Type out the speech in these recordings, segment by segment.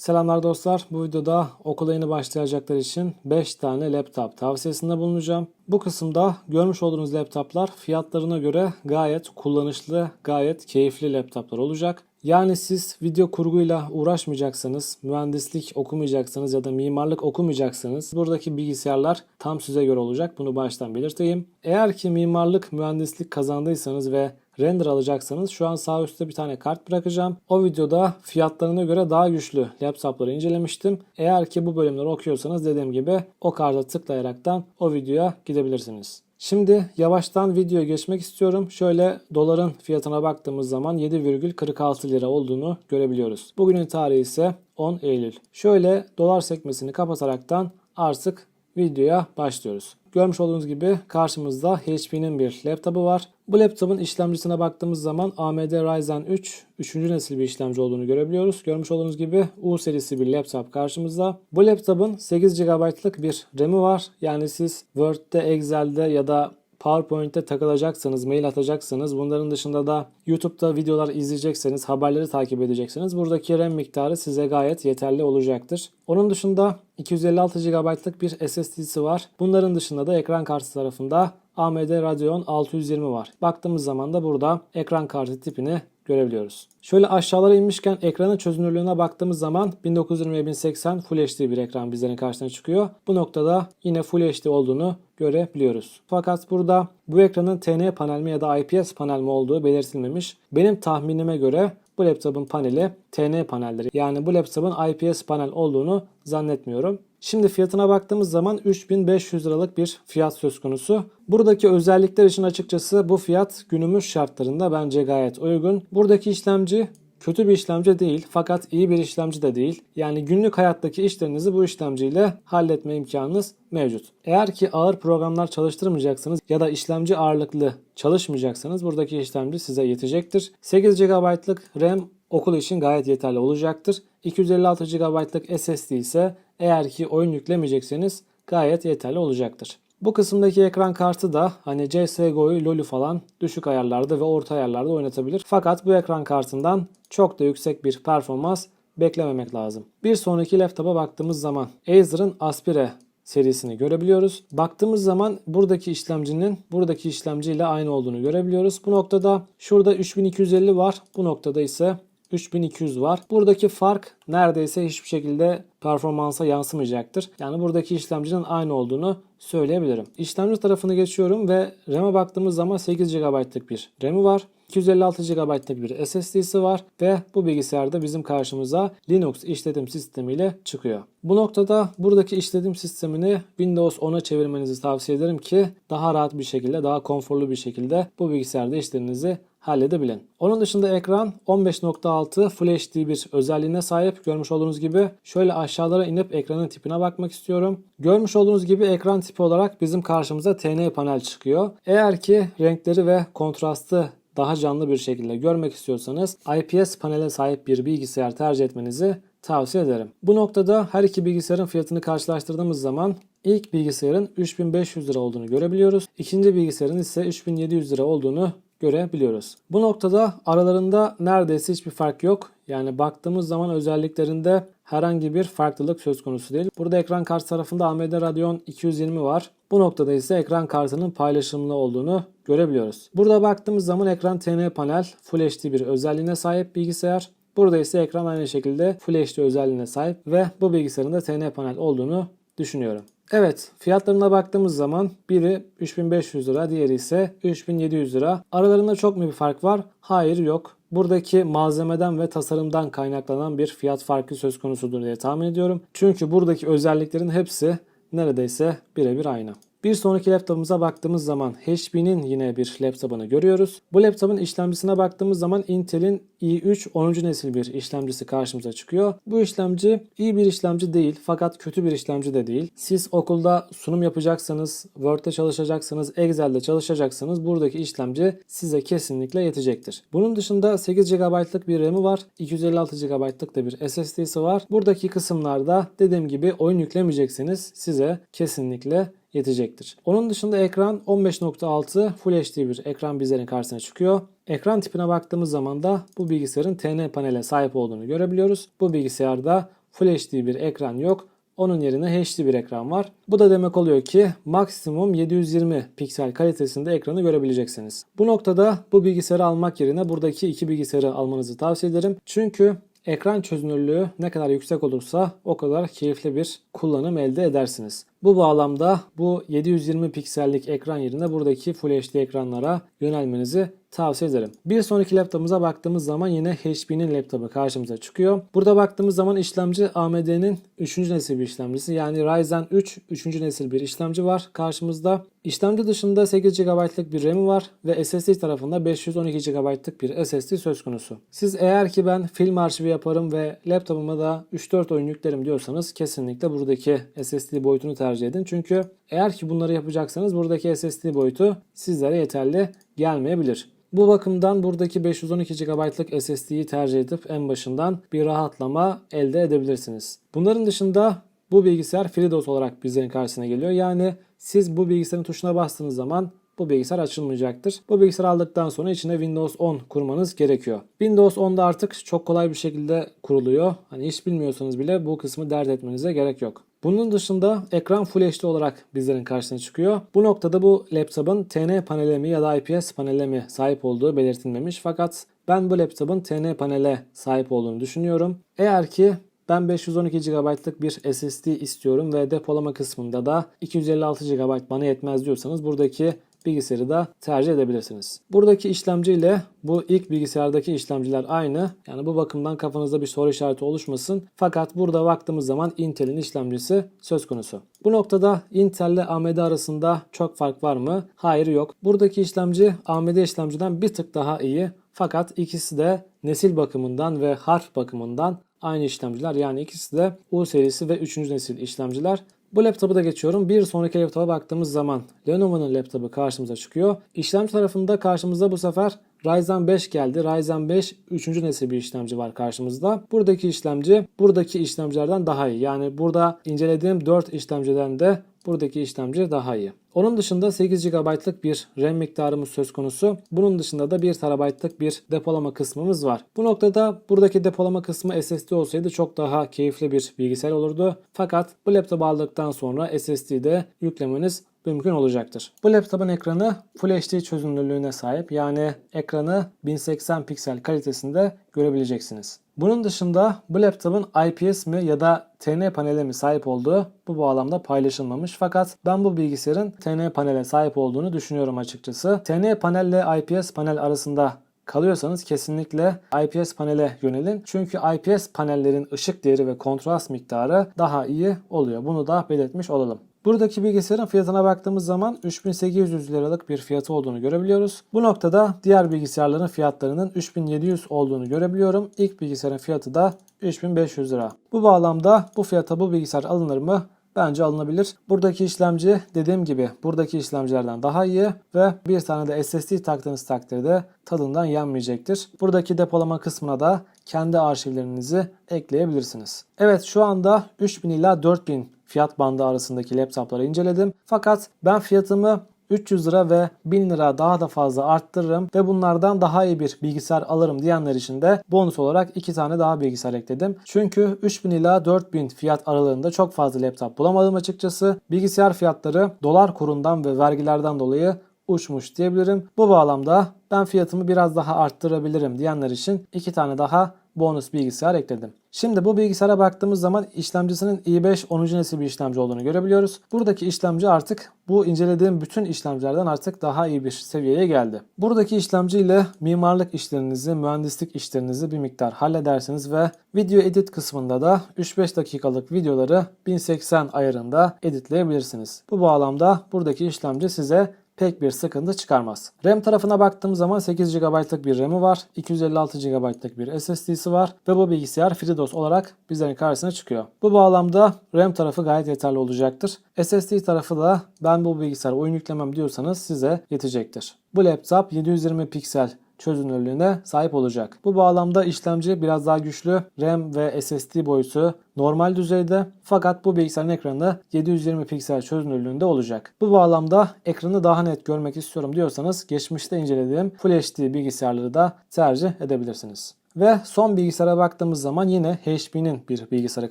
Selamlar dostlar. Bu videoda okula yeni başlayacaklar için 5 tane laptop tavsiyesinde bulunacağım. Bu kısımda görmüş olduğunuz laptoplar fiyatlarına göre gayet kullanışlı, gayet keyifli laptoplar olacak. Yani siz video kurguyla uğraşmayacaksanız, mühendislik okumayacaksanız ya da mimarlık okumayacaksanız buradaki bilgisayarlar tam size göre olacak. Bunu baştan belirteyim. Eğer ki mimarlık, mühendislik kazandıysanız ve render alacaksanız şu an sağ üstte bir tane kart bırakacağım. O videoda fiyatlarına göre daha güçlü laptopları incelemiştim. Eğer ki bu bölümleri okuyorsanız dediğim gibi o karta tıklayaraktan o videoya gidebilirsiniz. Şimdi yavaştan videoya geçmek istiyorum. Şöyle doların fiyatına baktığımız zaman 7,46 lira olduğunu görebiliyoruz. Bugünün tarihi ise 10 Eylül. Şöyle dolar sekmesini kapataraktan artık videoya başlıyoruz. Görmüş olduğunuz gibi karşımızda HP'nin bir laptopu var. Bu laptopun işlemcisine baktığımız zaman AMD Ryzen 3 3. nesil bir işlemci olduğunu görebiliyoruz. Görmüş olduğunuz gibi U serisi bir laptop karşımızda. Bu laptopun 8 GB'lık bir RAM'i var. Yani siz Word'de, Excel'de ya da PowerPoint'te takılacaksanız, mail atacaksanız, bunların dışında da YouTube'da videolar izleyecekseniz, haberleri takip edeceksiniz. Buradaki RAM miktarı size gayet yeterli olacaktır. Onun dışında 256 GB'lık bir SSD'si var. Bunların dışında da ekran kartı tarafında AMD Radeon 620 var. Baktığımız zaman da burada ekran kartı tipini görebiliyoruz. Şöyle aşağılara inmişken ekranın çözünürlüğüne baktığımız zaman 1920-1080 Full HD bir ekran bizlerin karşısına çıkıyor. Bu noktada yine Full HD olduğunu görebiliyoruz. Fakat burada bu ekranın TN panel mi ya da IPS panel mi olduğu belirtilmemiş. Benim tahminime göre bu laptopun paneli TN panelleri. Yani bu laptopun IPS panel olduğunu zannetmiyorum. Şimdi fiyatına baktığımız zaman 3500 liralık bir fiyat söz konusu. Buradaki özellikler için açıkçası bu fiyat günümüz şartlarında bence gayet uygun. Buradaki işlemci kötü bir işlemci değil fakat iyi bir işlemci de değil. Yani günlük hayattaki işlerinizi bu işlemciyle halletme imkanınız mevcut. Eğer ki ağır programlar çalıştırmayacaksınız ya da işlemci ağırlıklı çalışmayacaksanız buradaki işlemci size yetecektir. 8 GB'lık RAM okul için gayet yeterli olacaktır. 256 GB'lık SSD ise eğer ki oyun yüklemeyecekseniz gayet yeterli olacaktır. Bu kısımdaki ekran kartı da hani CSGO'yu, LoL'ü falan düşük ayarlarda ve orta ayarlarda oynatabilir. Fakat bu ekran kartından çok da yüksek bir performans beklememek lazım. Bir sonraki laptopa baktığımız zaman Acer'ın Aspire serisini görebiliyoruz. Baktığımız zaman buradaki işlemcinin buradaki işlemciyle aynı olduğunu görebiliyoruz. Bu noktada şurada 3250 var. Bu noktada ise 3200 var. Buradaki fark neredeyse hiçbir şekilde performansa yansımayacaktır. Yani buradaki işlemcinin aynı olduğunu söyleyebilirim. İşlemci tarafını geçiyorum ve RAM'e baktığımız zaman 8 GB'lık bir RAM'i var. 256 GB'lık bir SSD'si var ve bu bilgisayarda bizim karşımıza Linux işletim sistemiyle çıkıyor. Bu noktada buradaki işletim sistemini Windows 10'a çevirmenizi tavsiye ederim ki daha rahat bir şekilde, daha konforlu bir şekilde bu bilgisayarda işlerinizi halledebilin. Onun dışında ekran 15.6 Full HD bir özelliğine sahip. Görmüş olduğunuz gibi şöyle aşağılara inip ekranın tipine bakmak istiyorum. Görmüş olduğunuz gibi ekran tipi olarak bizim karşımıza TN panel çıkıyor. Eğer ki renkleri ve kontrastı daha canlı bir şekilde görmek istiyorsanız IPS panele sahip bir bilgisayar tercih etmenizi tavsiye ederim. Bu noktada her iki bilgisayarın fiyatını karşılaştırdığımız zaman ilk bilgisayarın 3500 lira olduğunu görebiliyoruz. İkinci bilgisayarın ise 3700 lira olduğunu görebiliyoruz. Bu noktada aralarında neredeyse hiçbir fark yok. Yani baktığımız zaman özelliklerinde herhangi bir farklılık söz konusu değil. Burada ekran kartı tarafında AMD Radeon 220 var. Bu noktada ise ekran kartının paylaşımlı olduğunu görebiliyoruz. Burada baktığımız zaman ekran TN panel Full HD bir özelliğine sahip bilgisayar. Burada ise ekran aynı şekilde Full HD özelliğine sahip ve bu bilgisayarın da TN panel olduğunu düşünüyorum. Evet fiyatlarına baktığımız zaman biri 3500 lira diğeri ise 3700 lira. Aralarında çok mu bir fark var? Hayır yok. Buradaki malzemeden ve tasarımdan kaynaklanan bir fiyat farkı söz konusudur diye tahmin ediyorum. Çünkü buradaki özelliklerin hepsi neredeyse birebir aynı. Bir sonraki laptopumuza baktığımız zaman HP'nin yine bir laptopunu görüyoruz. Bu laptopun işlemcisine baktığımız zaman Intel'in i3 10. nesil bir işlemcisi karşımıza çıkıyor. Bu işlemci iyi bir işlemci değil fakat kötü bir işlemci de değil. Siz okulda sunum yapacaksanız, Word'de çalışacaksanız, Excel'de çalışacaksanız buradaki işlemci size kesinlikle yetecektir. Bunun dışında 8 GB'lık bir RAM'i var. 256 GB'lık da bir SSD'si var. Buradaki kısımlarda dediğim gibi oyun yüklemeyecekseniz size kesinlikle yetecektir. Onun dışında ekran 15.6 Full HD bir ekran bizlerin karşısına çıkıyor. Ekran tipine baktığımız zaman da bu bilgisayarın TN panele sahip olduğunu görebiliyoruz. Bu bilgisayarda Full HD bir ekran yok. Onun yerine HD bir ekran var. Bu da demek oluyor ki maksimum 720 piksel kalitesinde ekranı görebileceksiniz. Bu noktada bu bilgisayarı almak yerine buradaki iki bilgisayarı almanızı tavsiye ederim. Çünkü ekran çözünürlüğü ne kadar yüksek olursa o kadar keyifli bir kullanım elde edersiniz. Bu bağlamda bu 720 piksellik ekran yerine buradaki Full HD ekranlara yönelmenizi tavsiye ederim. Bir sonraki laptopumuza baktığımız zaman yine HP'nin laptopu karşımıza çıkıyor. Burada baktığımız zaman işlemci AMD'nin 3. nesil bir işlemcisi yani Ryzen 3 3. nesil bir işlemci var karşımızda. İşlemci dışında 8 GB'lık bir RAM'i var ve SSD tarafında 512 GB'lık bir SSD söz konusu. Siz eğer ki ben film arşivi yaparım ve laptopuma da 3-4 oyun yüklerim diyorsanız kesinlikle buradaki SSD boyutunu tercih edin. Çünkü eğer ki bunları yapacaksanız buradaki SSD boyutu sizlere yeterli gelmeyebilir. Bu bakımdan buradaki 512 GB'lık SSD'yi tercih edip en başından bir rahatlama elde edebilirsiniz. Bunların dışında bu bilgisayar FreeDOS olarak bizlerin karşısına geliyor. Yani siz bu bilgisayarın tuşuna bastığınız zaman bu bilgisayar açılmayacaktır. Bu bilgisayar aldıktan sonra içine Windows 10 kurmanız gerekiyor. Windows 10'da artık çok kolay bir şekilde kuruluyor. Hani hiç bilmiyorsanız bile bu kısmı dert etmenize gerek yok. Bunun dışında ekran Full HD olarak bizlerin karşısına çıkıyor. Bu noktada bu laptopun TN panele mi ya da IPS panele mi sahip olduğu belirtilmemiş. Fakat ben bu laptopun TN panele sahip olduğunu düşünüyorum. Eğer ki ben 512 GB'lık bir SSD istiyorum ve depolama kısmında da 256 GB bana yetmez diyorsanız buradaki bilgisayarı da tercih edebilirsiniz. Buradaki işlemci ile bu ilk bilgisayardaki işlemciler aynı. Yani bu bakımdan kafanızda bir soru işareti oluşmasın. Fakat burada baktığımız zaman Intel'in işlemcisi söz konusu. Bu noktada Intel ile AMD arasında çok fark var mı? Hayır yok. Buradaki işlemci AMD işlemciden bir tık daha iyi. Fakat ikisi de nesil bakımından ve harf bakımından aynı işlemciler. Yani ikisi de U serisi ve 3. nesil işlemciler. Bu laptopu da geçiyorum. Bir sonraki laptopa baktığımız zaman Lenovo'nun laptopu karşımıza çıkıyor. İşlemci tarafında karşımızda bu sefer Ryzen 5 geldi. Ryzen 5 3. nesil bir işlemci var karşımızda. Buradaki işlemci buradaki işlemcilerden daha iyi. Yani burada incelediğim 4 işlemciden de buradaki işlemci daha iyi. Onun dışında 8 GB'lık bir RAM miktarımız söz konusu. Bunun dışında da 1 TB'lık bir depolama kısmımız var. Bu noktada buradaki depolama kısmı SSD olsaydı çok daha keyifli bir bilgisayar olurdu. Fakat bu laptopu aldıktan sonra SSD'de yüklemeniz mümkün olacaktır. Bu laptopun ekranı Full HD çözünürlüğüne sahip yani ekranı 1080 piksel kalitesinde görebileceksiniz. Bunun dışında bu laptopun IPS mi ya da TN panele mi sahip olduğu bu bağlamda paylaşılmamış. Fakat ben bu bilgisayarın TN panele sahip olduğunu düşünüyorum açıkçası. TN panelle IPS panel arasında kalıyorsanız kesinlikle IPS panele yönelin. Çünkü IPS panellerin ışık değeri ve kontrast miktarı daha iyi oluyor. Bunu da belirtmiş olalım. Buradaki bilgisayarın fiyatına baktığımız zaman 3800 liralık bir fiyatı olduğunu görebiliyoruz. Bu noktada diğer bilgisayarların fiyatlarının 3700 olduğunu görebiliyorum. İlk bilgisayarın fiyatı da 3500 lira. Bu bağlamda bu fiyata bu bilgisayar alınır mı? Bence alınabilir. Buradaki işlemci dediğim gibi buradaki işlemcilerden daha iyi ve bir tane de SSD taktığınız takdirde tadından yenmeyecektir. Buradaki depolama kısmına da kendi arşivlerinizi ekleyebilirsiniz. Evet şu anda 3000 ila 4000 fiyat bandı arasındaki laptopları inceledim. Fakat ben fiyatımı 300 lira ve 1000 lira daha da fazla arttırırım ve bunlardan daha iyi bir bilgisayar alırım diyenler için de bonus olarak 2 tane daha bilgisayar ekledim. Çünkü 3000 ila 4000 fiyat aralığında çok fazla laptop bulamadım açıkçası. Bilgisayar fiyatları dolar kurundan ve vergilerden dolayı uçmuş diyebilirim. Bu bağlamda ben fiyatımı biraz daha arttırabilirim diyenler için 2 tane daha bonus bilgisayar ekledim. Şimdi bu bilgisayara baktığımız zaman işlemcisinin i5 10. nesil bir işlemci olduğunu görebiliyoruz. Buradaki işlemci artık bu incelediğim bütün işlemcilerden artık daha iyi bir seviyeye geldi. Buradaki işlemci ile mimarlık işlerinizi, mühendislik işlerinizi bir miktar halledersiniz ve video edit kısmında da 3-5 dakikalık videoları 1080 ayarında editleyebilirsiniz. Bu bağlamda buradaki işlemci size pek bir sıkıntı çıkarmaz. RAM tarafına baktığım zaman 8 GB'lık bir RAM'i var. 256 GB'lık bir SSD'si var ve bu bilgisayar FreeDOS olarak bizlerin karşısına çıkıyor. Bu bağlamda RAM tarafı gayet yeterli olacaktır. SSD tarafı da ben bu bilgisayar oyun yüklemem diyorsanız size yetecektir. Bu laptop 720 piksel çözünürlüğüne sahip olacak. Bu bağlamda işlemci biraz daha güçlü, RAM ve SSD boyutu normal düzeyde fakat bu bilgisayarın ekranı 720 piksel çözünürlüğünde olacak. Bu bağlamda ekranı daha net görmek istiyorum diyorsanız geçmişte incelediğim Full HD bilgisayarları da tercih edebilirsiniz. Ve son bilgisayara baktığımız zaman yine HP'nin bir bilgisayarı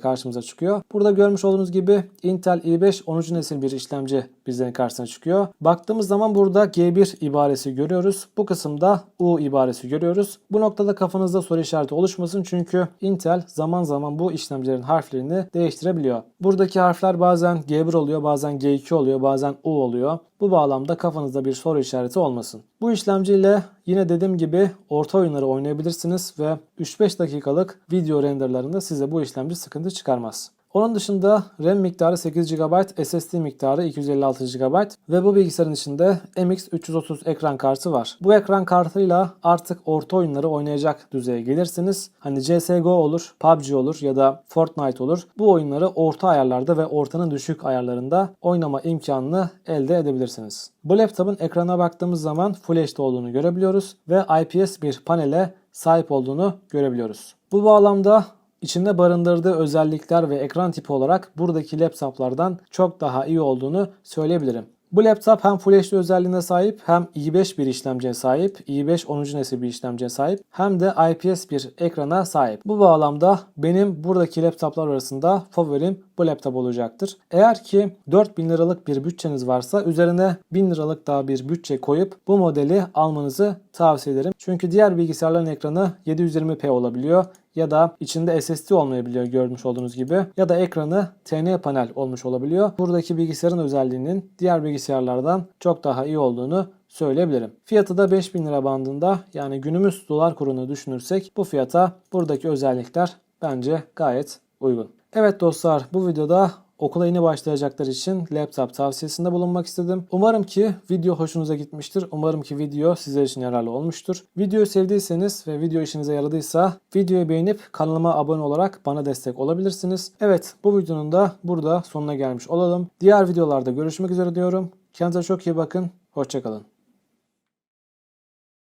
karşımıza çıkıyor. Burada görmüş olduğunuz gibi Intel i5 10. nesil bir işlemci bizlerin karşısına çıkıyor. Baktığımız zaman burada G1 ibaresi görüyoruz. Bu kısımda U ibaresi görüyoruz. Bu noktada kafanızda soru işareti oluşmasın çünkü Intel zaman zaman bu işlemcilerin harflerini değiştirebiliyor. Buradaki harfler bazen G1 oluyor, bazen G2 oluyor, bazen U oluyor. Bu bağlamda kafanızda bir soru işareti olmasın. Bu işlemciyle yine dediğim gibi orta oyunları oynayabilirsiniz ve 3-5 dakikalık video renderlarında size bu işlemci sıkıntı çıkarmaz. Onun dışında RAM miktarı 8 GB, SSD miktarı 256 GB ve bu bilgisayarın içinde MX330 ekran kartı var. Bu ekran kartıyla artık orta oyunları oynayacak düzeye gelirsiniz. Hani CSGO olur, PUBG olur ya da Fortnite olur. Bu oyunları orta ayarlarda ve ortanın düşük ayarlarında oynama imkanını elde edebilirsiniz. Bu laptopun ekrana baktığımız zaman Full HD olduğunu görebiliyoruz ve IPS bir panele sahip olduğunu görebiliyoruz. Bu bağlamda içinde barındırdığı özellikler ve ekran tipi olarak buradaki laptoplardan çok daha iyi olduğunu söyleyebilirim. Bu laptop hem Full HD özelliğine sahip hem i5 bir işlemciye sahip, i5 10. nesil bir işlemciye sahip hem de IPS bir ekrana sahip. Bu bağlamda benim buradaki laptoplar arasında favorim bu laptop olacaktır. Eğer ki 4000 liralık bir bütçeniz varsa üzerine 1000 liralık daha bir bütçe koyup bu modeli almanızı tavsiye ederim. Çünkü diğer bilgisayarların ekranı 720p olabiliyor ya da içinde SSD olmayabiliyor görmüş olduğunuz gibi ya da ekranı TN panel olmuş olabiliyor. Buradaki bilgisayarın özelliğinin diğer bilgisayarlardan çok daha iyi olduğunu söyleyebilirim. Fiyatı da 5000 lira bandında yani günümüz dolar kurunu düşünürsek bu fiyata buradaki özellikler bence gayet uygun. Evet dostlar bu videoda okula yeni başlayacaklar için laptop tavsiyesinde bulunmak istedim. Umarım ki video hoşunuza gitmiştir. Umarım ki video sizler için yararlı olmuştur. Videoyu sevdiyseniz ve video işinize yaradıysa videoyu beğenip kanalıma abone olarak bana destek olabilirsiniz. Evet bu videonun da burada sonuna gelmiş olalım. Diğer videolarda görüşmek üzere diyorum. Kendinize çok iyi bakın. Hoşçakalın.